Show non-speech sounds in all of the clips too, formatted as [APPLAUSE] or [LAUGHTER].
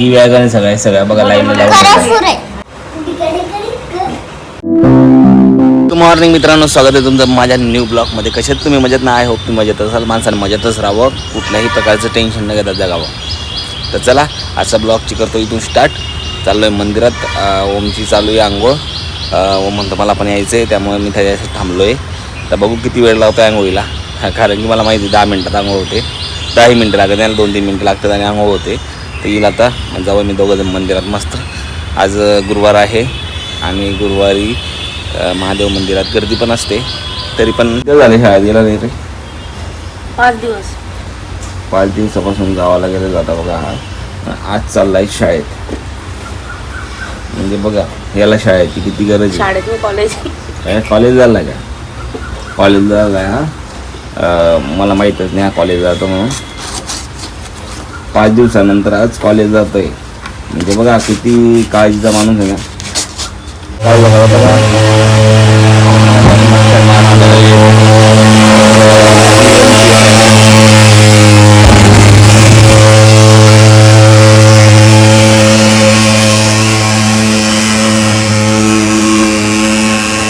जी wagon आहे सगळ्या सगळ्या बघा लाईन गुड मॉर्निंग मित्रांनो स्वागत आहे तुमचं माझ्या न्यू ब्लॉगमध्ये कशात तुम्ही? मजेत ना? आय होप तुम्ही मजेत असाल. माणसाने मजेतच राहावं. कुठल्याही प्रकारचं टेन्शन न घेता जगावं. तर चला आजचा ब्लॉगची करतो इथून स्टार्ट चाललो आहे मंदिरात ओमची चालू आहे आंघोळ. ओम म्हणतो मला पण यायचं आहे त्यामुळे मी त्याच्यासाठी थांबलो आहे तर बघू किती वेळ लावतो आंघोळीला. कारण की मला माहिती आहे दहा मिनटात आंघोळ होते. दहाही मिनटं लागत त्याला दोन तीन मिनटं लागतात आणि आंघोळ होते. तर येईल आता. जाऊ मी दोघं जण मंदिरात मस्त. आज गुरुवार आहे आणि गुरुवारी महादेव मंदिरात गर्दी पण असते. तरी पण झाले शाळेत? गेला नाही रे. पाच दिवस. पाच दिवसापासून गावाला गेले जाता बघा हा. आज चाललाय शाळेत. म्हणजे बघा याला शाळेची किती गरज आहे. शाळेतून कॉलेज काय? कॉलेज झाला का? कॉलेज झाला हा? अ, मला माहीतच नाही हा कॉलेज जातो म्हणून. पाच दिवसानंतर आज कॉलेज जातोय. म्हणजे बघा किती काळजीचा माणूस आहे ना. काय बघा बघा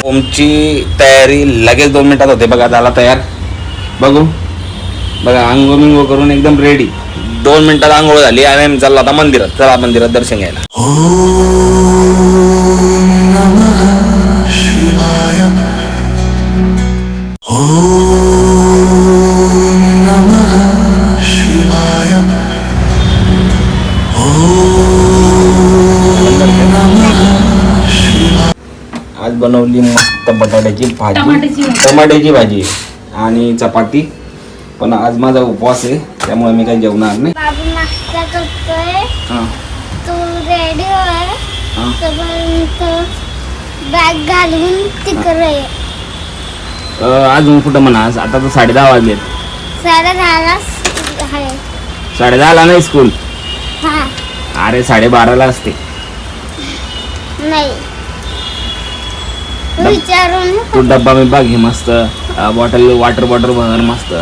ओमची तयारी लगेच दोन मिनिटात होते. बघा झाला तयार. बघू. बघा आंघोळ मिंगो करून एकदम रेडी दोन मिनिटात आंघोळ झाली आणि आम्ही चाललो आता मंदिरात. चला मंदिरात दर्शन घ्यायला. आज बनवली मस्त बटाट्याची भाजी. टमाट्याची भाजी आणि चपाती. पण आज माझा उपवास आहे त्यामुळे मी काही जेवणार नाही. बाबू नाश्ता करतोय. हां. तू रेडी आहे. हां. तोपर्यंत बॅग घालून तिकडे ये. अं, अजून कुठं म्हणा आज आता तर साडे दहा वाजलेत. साडे दहालाच आहे. साडे दहाला नाही स्कूल हा. अरे साडेबाराला असते. नाही. विचारून तू डब्बा बिब्बा घे मस्त. बॉटल वॉटर बॉटल भर मस्त.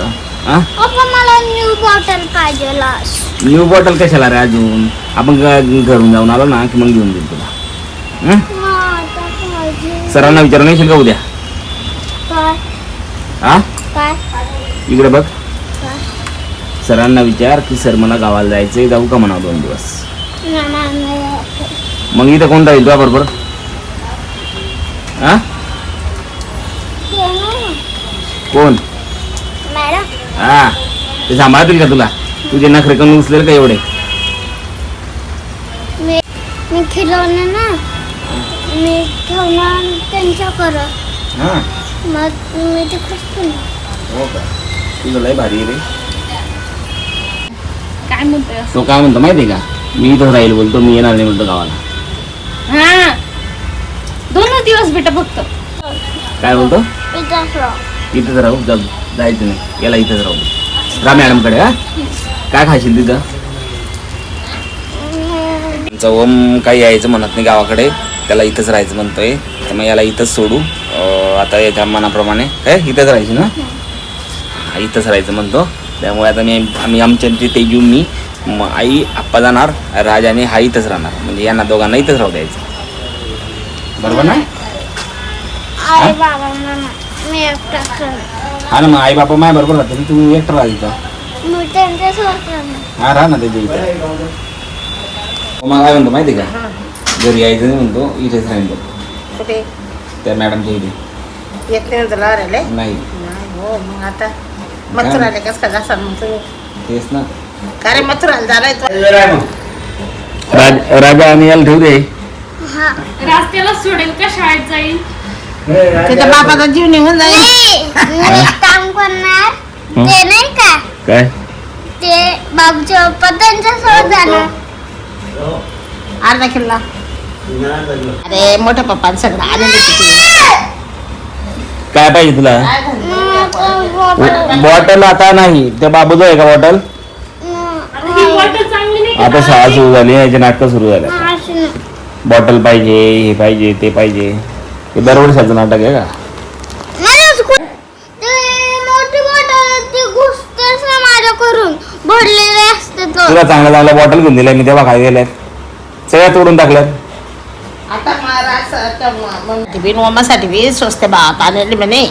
हा पप्पा मला न्यू बॉटल पाहिजे लास न्यू बॉटल कशाला रे अजून? आपण ग- घरून जाऊन आलो ना की मग घेऊन देईल तुला. हं? पाहिजे. सरांना विचारून येशील का उद्या? काय? हा काय? इकडे बघ. काय? सरांना विचार की सर मला गावाला जायचंय जाऊ का म्हणा दोन दिवस? नाही, नाही, नाही. मग इथं कोण राहील तुझ्या बरोबर? हा ते नाही. कोण? हा. ते सांभाळतील का तुला? तुझे नखरे कमी उचलेल का एवढे? मी मी खिलवणे ना. मी ठेवणार त्यांच्याकडं हा. मग मी हो का? तुझं लय भारी आहे रे. काय म्हणतोय? तो काय म्हणतो माहिती आहे का? मी इथं राहील बोलतो मी येणार नाही बोलतो गावाला. हा. दोनच दिवस बेटा फक्त. काय बोलतो? इथंच राह. इथंच राहू जा जायचं नाही. याला इथंच राहू राम मॅडमकडे हा? काय खाशील तिथं? आमचा ओम काही यायचं म्हणत नाही गावाकडे. त्याला इथंच राहायचं म्हणतोय. तर मग याला इथंच सोडू. आता याच्या मनाप्रमाणे. काय इथंच राहायचं ना? हा इथंच राहायचं म्हणतो. त्यामुळे आता मी आम्ही आमच्या तिथे येऊन मी. म आई आप्पा जाणार. राजाने हा इथंच राहणार. म्हणजे यांना दोघांना इथंच राहू द्यायचं. बरोबर ना? हा ना मग आई बापा माय बरोबर राहते तू एकटं राहा इथं. मी त्यांच्यासोबत राहणार. हा राहा ना त्याच्या इथं मग काय म्हणतो माहिती आहे का? घरी यायचं नाही म्हणतो इथेच राहील. कुठे? त्या मॅडमच्या इथे. येत नाही तुला राहिले नाही. हो मग आता मथुर आले कस का जासा मग तुम्ही? तेच ना. का रे मथुर आले झालाय तो? राज- राजा आणि याला ठेवू दे. हा. रस्त्याला सोडेल का शाळेत जाईल? त्याच्या बापाचा जीव निघून जाईल. मी काम करणार. ते नाही का? काय? ते बाबूचे पप्पा त्यांच्यासोबत जाणार. अर्धा किल्ला. अरे मोठ्या पप्पा सगळं आनंद काय पाहिजे तुला? बॉटल आता नाही. त्या बाबूचं आहे का बॉटल? आता बॉटल चांगली नाही आता शाळा सुरू झाली याचे नाटकं सुरू झाले. बॉटल पाहिजे हे पाहिजे ते पाहिजे. हे दरवर्षाचं नाटक आहे का मला स्कूल- ते मोठी बॉटल ती घुसतेच ना माझ्या करून भरलेले असते तो तुला चांगल्या चांगल्या बॉटल घेऊन दिल्या मी तेव्हा काय गेल्यात सगळ्या तोडून टाकल्यात आता मग ओमासाठी बी स्वस्त भावात आणले म्हणे.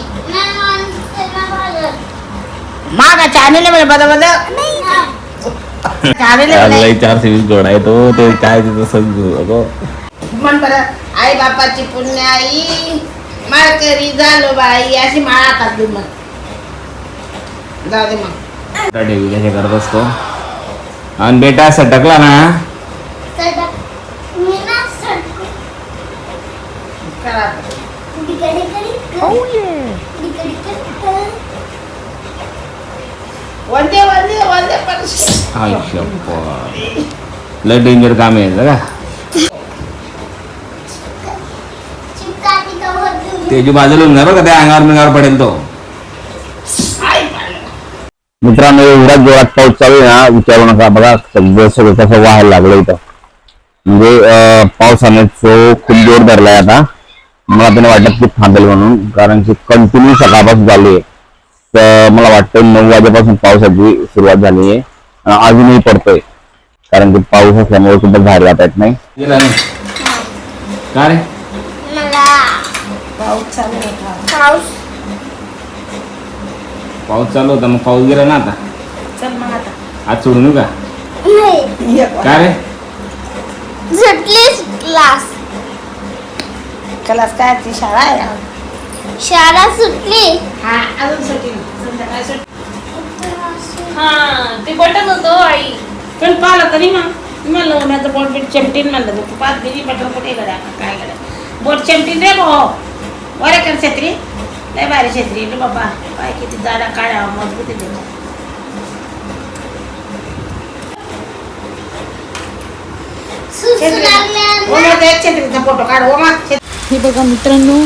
मागाचे आणले म्हणे बरं बरं आणले म्हणे चारशे वीस गोड आहे तो ते काय तिथं सगळं म्हण बरं आई बापाची पुण्य आई माळकरी झालो बाई अशी माळ हातात दे मग जाऊ दे मग डेवी कसे करत असतो आणि बेटा सटकला ना सडक. मी ना सडकू. करा आता. डिकडे कडे कर. डिकडे कडे कर. वंदे वंदे वंदे पण आयुष्य लय डेंजर काम आहे बघा त्याची बाजूला होऊन बरं का त्या अंगावर मिंगावर पडेल तो. मित्रांनो एवढा जोरात पाऊस चालू आहे ना विचारू नका बघा सगळं सगळं कसं व्हायला लागलं इथं. म्हणजे पावसाने तो खूप जोर धरलाय आता. मला पण वाटत की थांबेल म्हणून कारण की कंटिन्यू सकाळपासून चालू आहे. तर मला वाटतं नऊ वाजेपासून पावसाची सुरुवात झाली आहे. अजूनही पडतोय. कारण की पाऊस असल्यामुळे कुठं बाहेर जाता येत नाही. गेला नाही का रे? मला पाऊस चालू होता. पाऊस? पाऊस चालू होता मग पाऊस गेला ना आता? चल मग आता. आज सोडून येऊ का नाही का रे? क्लास? क्लास काय ती शाळा आहे? शाळा सुटली? हा अजून सुटी संध्याकाळी सुटी हा. ते बटन होतं आई. पण पाहिलं तरी मग. म्हणलं माझं बोट बीट चमटीन म्हणलं तू पाच बिरी बटर कुठे गड्या? काय गड्या? बोट चमटीन रे भाऊ. बरं कर छत्री. लय भारी छत्री रे बाबा. काय किती जाडा काढा मजबूत आहे त्याची. सुसू छत्री लागल्या ओमा ते एक छत्रीचा फोटो काढ ओमा छत्री हे बघा मित्रांनो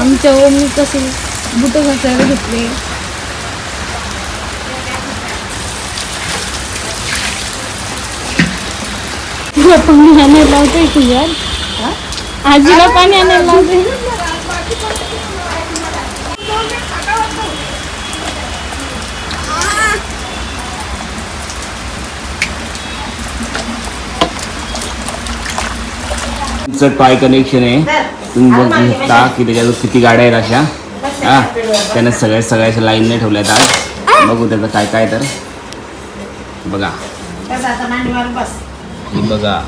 आमच्या ओमी कसे बुट घासायला घेतले. तुला पाणी आणायला लावतोय की यार? आजीला पाणी आणायला लावते तुमचं टॉय कनेक्शन आहे? तुम्ही बघू शकता की त्याच्यात किती गाड्या आहेत अशा? हा त्याने सगळ्या सगळ्याच्या लाईनने ठेवल्यात आज बघू त्याचं काय काय तर. बघा. ही बघा.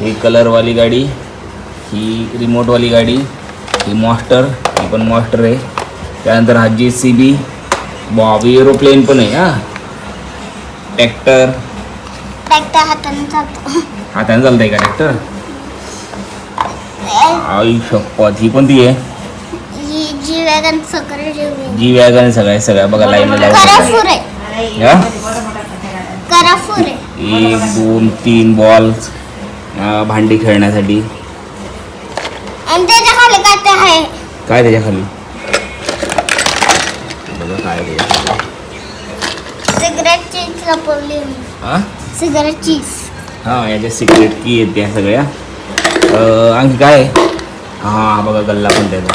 ही कलरवाली गाडी ही रिमोटवाली गाडी ही मॉस्टर ही पण मॉस्टर आहे. त्यानंतर हा जे सी बी बॉबी एरोप्लेन पण आहे हा. ट्रॅक्टर ट्रॅक्टर हाताने चालतो. हाताने चालतंय का ट्रॅक्टर आई शपथ ही पण ती आहे ही जी वॅगन जी वॅगन सगळ्या सगळ्या बघा लाईन कराफूर आहे या कराफूर आहे एक दोन तीन बॉल भांडी खेळण्यासाठी आणि त्याच्याखाली काय ते आहे काय त्याच्याखाली बघा काय. सिगरेट चीज लपवली हा सिगरेट चीज हा याच्या सिक्रेट की त्या सगळ्या आणखी काय? हा बघा गल्ला पण त्याचा.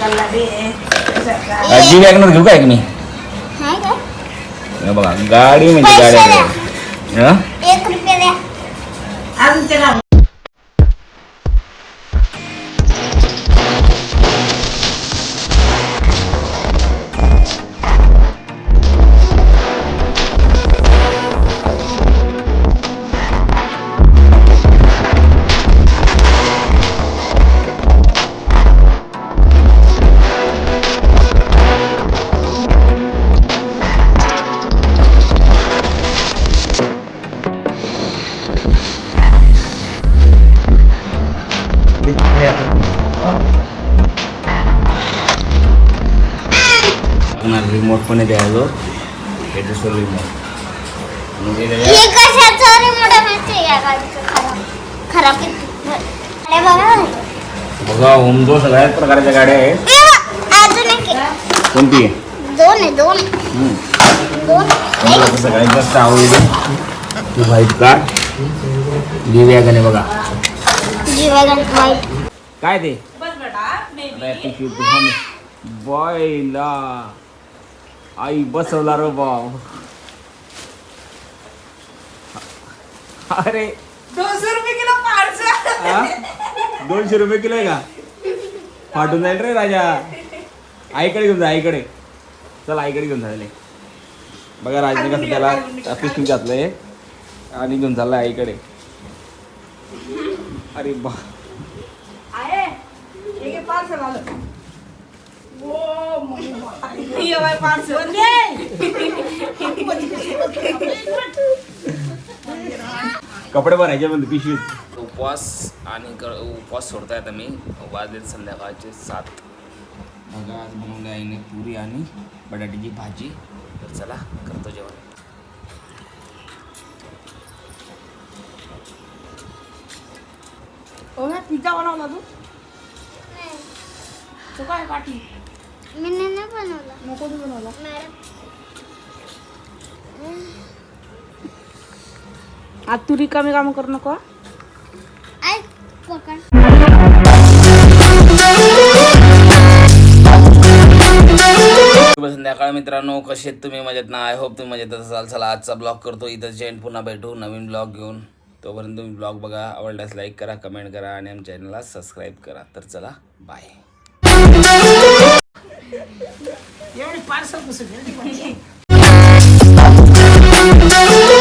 गल्ला बी आहे. कसं काय? जी वॅगनर घेऊ काय की मी हे बघा गाडी म्हणजे आहे का? गाडीचं खराब. खराब किती? अरे बघा. जो सगळ्याच प्रकारच्या गाड्या आहेत. कोणती आहे. दोन आहे दोन. सगळ्यात जास्त आवडली ती व्हाईट कार आहे. बघा. काय ते? बॉयला. आई बसवला रो बाव अरे. दोनशे रुपये किलो हा? दोनशे रुपये किलो आहे का? फाटून जाईल रे राजा. आईकडे घेऊन जा आईकडे. चल आईकडे घेऊन जायले बघा राजने कसं त्याला पिशवी घातलंय. आणि घेऊन चाललाय आईकडे. अरे बा. आहे पार्सल आलं कपडे भरायचे म्हणते पिशवीत. उपवास आणि क- उपवास सोडताय आता मी. वाजले संध्याकाळचे सात. बघा आज बनवले आईने पुरी आणि बटाट्याची भाजी. तर चला करतो जेवण. पिझ्झा बनवला तू? तू काय पाठी मी नाही बनवला तू बनवला मॅडम। आज तू रिकामी काम करू नको पकड। संध्याकाळ मित्रांनो कसे आहेत तुम्ही? मजेत ना? आय होप तुम्ही मजेत असाल. चला आजचा ब्लॉग करतो. इथं जैन पुन्हा भेटू. नवीन ब्लॉग घेऊन. तोपर्यंत तुम्ही ब्लॉग बघा. आवडल्यास लाईक करा कमेंट करा आणि आमच्या चॅनलला सबस्क्राईब करा. तर चला bye E eu me paro, sabe de você vê? [LAUGHS]